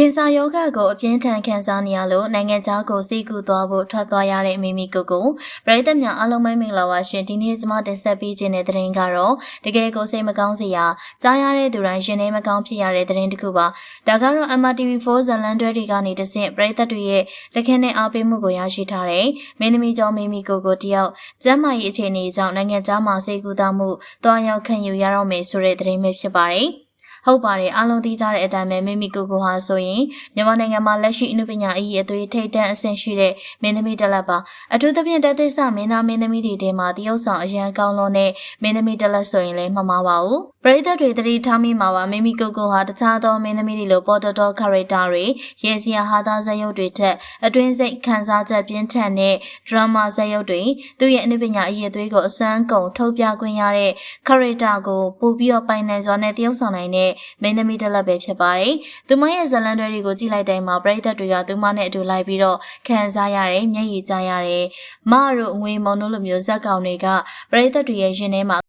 ခင်စာယောဂကိုအပြင်းထန်ခံစားနေရလို့နိုင်ငံခြားကိုစိတ်ကူသွားဖို့ထွက်သွားရတဲ့မိမိကိုကိုပရိသတ်များအားလုံးပဲမင်္ဂလာပါရှင်ဒီနေ့ကျွန်မတင်ဆက်ပေးခြင်းတဲ့သတင်းကတော့တကယ်ကိုစိတ်မကောင်းစရာကြားရတဲ့သူတိုင်းရှင်နေမကောင်းဖြစ်ရတဲ့သတင်းတစ်ခုပါဒါကတော့ MRTV4 ဇလန်တွဲတွေကနေတဆင့်ပရိသတ်တွေရဲ့တခင်နဲ့အားပေးမှုကိုရရှိထားတဲ့မင်းသမီးကျော်မိမိကိုကိုတယောက်ကျမ်းမာရေးအခြေအနေကြောင့်နိုင်ငံခြားမှာစိတ်ကူသားမှုတွားရောက်ခံယူရတော့မယ်ဆိုတဲ့သတင်းပဲဖြစ်ပါတယ် ဟုတ်ပါတယ်အားလုံးသိကြတဲ့အတိုင်းပဲမိမိကိုကိုဟာဆိုရင်မြန်မာနိုင်ငံမှာလက်ရှိအနုပညာအကြီးအသွေးထိပ်တန်းအဆင့်ရှိတဲ့မင်းသမီးတစ်လက်ပါအထူးသဖြင့်တသစ္စမင်းသားမင်းသမီးတွေထဲမှာတရုတ်ဆောင်အရန်ကောင်းလွန်တဲ့မင်းသမီးတစ်လက်ဆိုရင်လည်းမမှားပါဘူးပရိသတ်တွေသတိထားမိမှာပါမိမိကိုကိုဟာတခြားသောမင်းသမီးတွေလိုပေါ်တော်တော် character တွေရေစီယာဟာသားဇာတ်ရုပ်တွေထက်အတွင်းစိတ်ခံစားချက်ပြင်းထန်တဲ့ drama ဇာတ်ရုပ်တွေသူ့ရဲ့အနုပညာအကြီးအသွေးကိုအစွမ်းကုန်ထုတ်ပြခွင့်ရတဲ့ character ကိုပို့ပြီးတော့ပိုင်နိုင်စွာနဲ့တရုတ်ဆောင်နိုင်တဲ့မင်းသမီးတစ်လက်ပဲဖြစ်ပါတယ်။သူမရဲ့ဇာတ်လမ်းတွေကိုကြည့်လိုက်တိုင်းမှာပရိသတ်တွေကသူမနဲ့အတူလိုက်ပြီးတော့ခံစားရတယ်၊မျက်ရည်ကျရတယ်။မတို့ငွေမုံတို့လိုမျိုးဇက်ကောင်တွေကပရိသတ်တွေရဲ့ရင်ထဲမှာ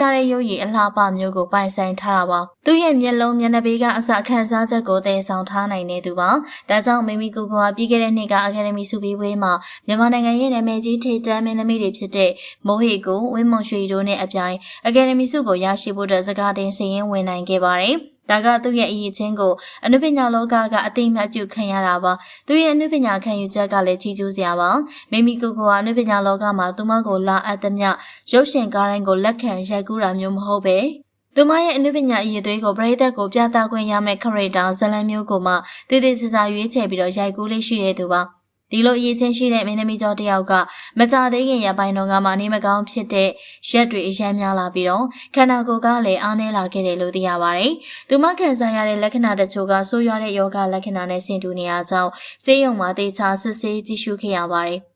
တာတဲ့ရုပ်ရည်အလှပမျိုးကိုပိုင်ဆိုင်ထားတာပါသူ့ရဲ့မျက်လုံးမျက်နှာပေးကအစခန်းစားချက်ကိုသယ်ဆောင်ထားနိုင်နေသူပါဒါကြောင့်မိမိကိုယ်ကပြီးခဲ့တဲ့နှစ်ကအကယ်ဒမီစုပြီးဝေးမှာမြန်မာနိုင်ငံရဲ့နာမည်ကြီးထိပ်တန်းမင်းသမီးတွေဖြစ်တဲ့မိုးဟေကိုဝင်းမွန်ရွှေတို့နဲ့အပြိုင်အကယ်ဒမီစုကိုရရှိဖို့အတွက်စကားတင်စည်ရင်ဝင်နိုင်ခဲ့ပါတယ် ဒါကသူ့ရဲ့အရေးချင်းကိုအနုပညာလောကကအသိမှတ်ပြုခံရတာပါသူရဲ့အနုပညာခံယူချက်ကလည်းချီးကျူးစရာပါမိမိကိုယ်ကအနုပညာလောကမှာသူမကိုလာအပ်သမျှရုပ်ရှင်ကားတိုင်းကိုလက်ခံရိုက်ကူးတာမျိုးမဟုတ်ပဲသူမရဲ့အနုပညာအရေးသွေးကိုပရိသတ်ကိုပြသခွင့်ရမယ့်ခရီတာဇလန်မျိုးကိုမှတည်တည်စစာရွေးချယ်ပြီးတော့ရိုက်ကူးလေးရှိတဲ့သူပါ ဒီလိုအရေးချင်းရှိတဲ့မင်းသမီးကျော်တယောက်ကမကြသေးခင်ရပိုင်းတော့ကမှနေမကောင်းဖြစ်တဲ့ရက်တွေအယမ်းများလာပြီးတော့ခန္ဓာကိုယ်ကလည်းအားနည်းလာခဲ့တယ်လို့သိရပါတယ်။သူမခံစားရတဲ့လက္ခဏာတချို့ကဆိုးရွားတဲ့ယောဂလက္ခဏာနဲ့ဆင်တူနေရကြောင်းစေယုံမှာတေချာစစ်ဆေးကြည့်ရှုခဲ့ရပါတယ်။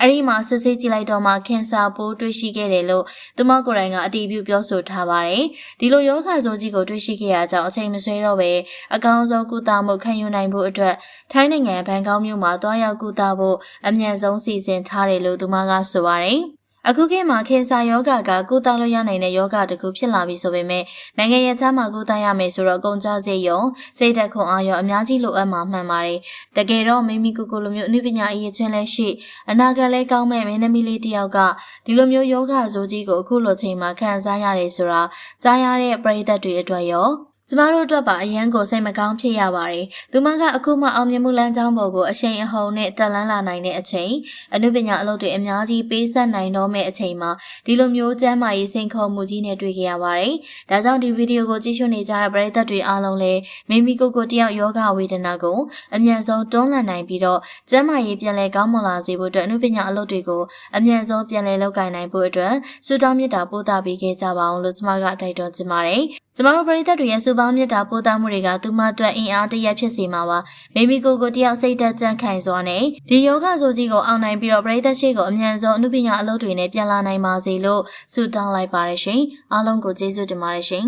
အဲ့ဒီမှာစစ်ဆေးကြည့်လိုက်တော့မှကင်ဆာပိုးတွေ့ရှိခဲ့တယ်လို့သူမကိုယ်တိုင်ကအတည်ပြုပြောဆိုထားပါတယ်။ဒီလိုယောဂဆိုးကြီးကိုတွေ့ရှိခဲ့ရကြောင်းအချိန်မဆွဲတော့ပဲအကောင်းဆုံးကုသမှုခံယူနိုင်ဖို့အတွက်ထိုင်းနိုင်ငံဘန်ကောက်မြို့မှာတွားရောက်ကုသဖို့အမြန်ဆုံးစီစဉ်ထားတယ်လို့သူမကဆိုပါတယ်။ အခုခေတ်မှာခင်စာယောဂကကုသလို့ရနိုင်တဲ့ယောဂတစ်ခုဖြစ်လာပြီဆိုပေမဲ့နိုင်ငံရဲ့ခြားမှာကုသရမယ်ဆိုတော့ကုန်ကြစေယုံစိတ်သက်ခွန်အားရောအများကြီးလိုအပ်မှာမှန်ပါတယ်။တကယ်တော့မိမိကိုကိုလိုမျိုးအနုပညာအရေးချင်းလဲရှိအနာဂတ်လဲကောင်းမဲ့မင်းသမီးလေးတစ်ယောက်ကဒီလိုမျိုးယောဂဇိုးကြီးကိုအခုလိုချိန်မှာခံစားရတယ်ဆိုတာကြားရတဲ့ပရိသတ်တွေအတွက်ရော ကျမတို့အတွက်ပါအရန်ကိုစိတ်မကောင်းဖြစ်ရပါတယ်။သူမကအခုမှအောင်မြင်မှုလမ်းကြောင်းပေါ်ကိုအရှိန်အဟုန်နဲ့တက်လန်းလာနိုင်တဲ့အချိန်အနုပညာအလုပ်တွေအများကြီးပေးဆက်နိုင်တော့မယ့်အချိန်မှာဒီလိုမျိုးကျမ်းမာရေးစိန်ခေါ်မှုကြီးနဲ့တွေ့ကြရပါတယ်။ဒါကြောင့်ဒီဗီဒီယိုကိုကြည့်ရှုနေကြတဲ့ပရိသတ်တွေအားလုံးလည်းမိမိကိုယ်ကိုတယောက်ယောဂဝေဒနာကိုအမြန်ဆုံးတွန်းလှန်နိုင်ပြီးတော့ကျမ်းမာရေးပြန်လည်ကောင်းမွန်လာစေဖို့အတွက်အနုပညာအလုပ်တွေကိုအမြန်ဆုံးပြန်လည်လုပ်ကိုင်နိုင်ဖို့အတွက်ဆုတောင်းမေတ္တာပို့သပေးခဲ့ကြပါအောင်လို့ကျမကတိုက်တွန်းချင်ပါတယ်။ကျမတို့ပရိသတ်တွေရဲ့စုပေါင်းမြတ်တာပို့သားမှုတွေကသူမအတွက်အင်အားတရက်ဖြစ်စေမှာပါမိမိကိုယ်ကိုတယောက်စိတ်သက်ကြံ့ခိုင်စွာနဲ့ဒီယောဂဆိုကြီးကိုအောင်နိုင်ပြီးတော့ပရိသတ်ရှိကိုအမြန်ဆုံးအမှုပညာအလုပ်တွေနဲ့ပြန်လာနိုင်ပါစေလို့ဆုတောင်းလိုက်ပါတယ်ရှင်အားလုံးကိုကျေးဇူးတင်ပါတယ်ရှင်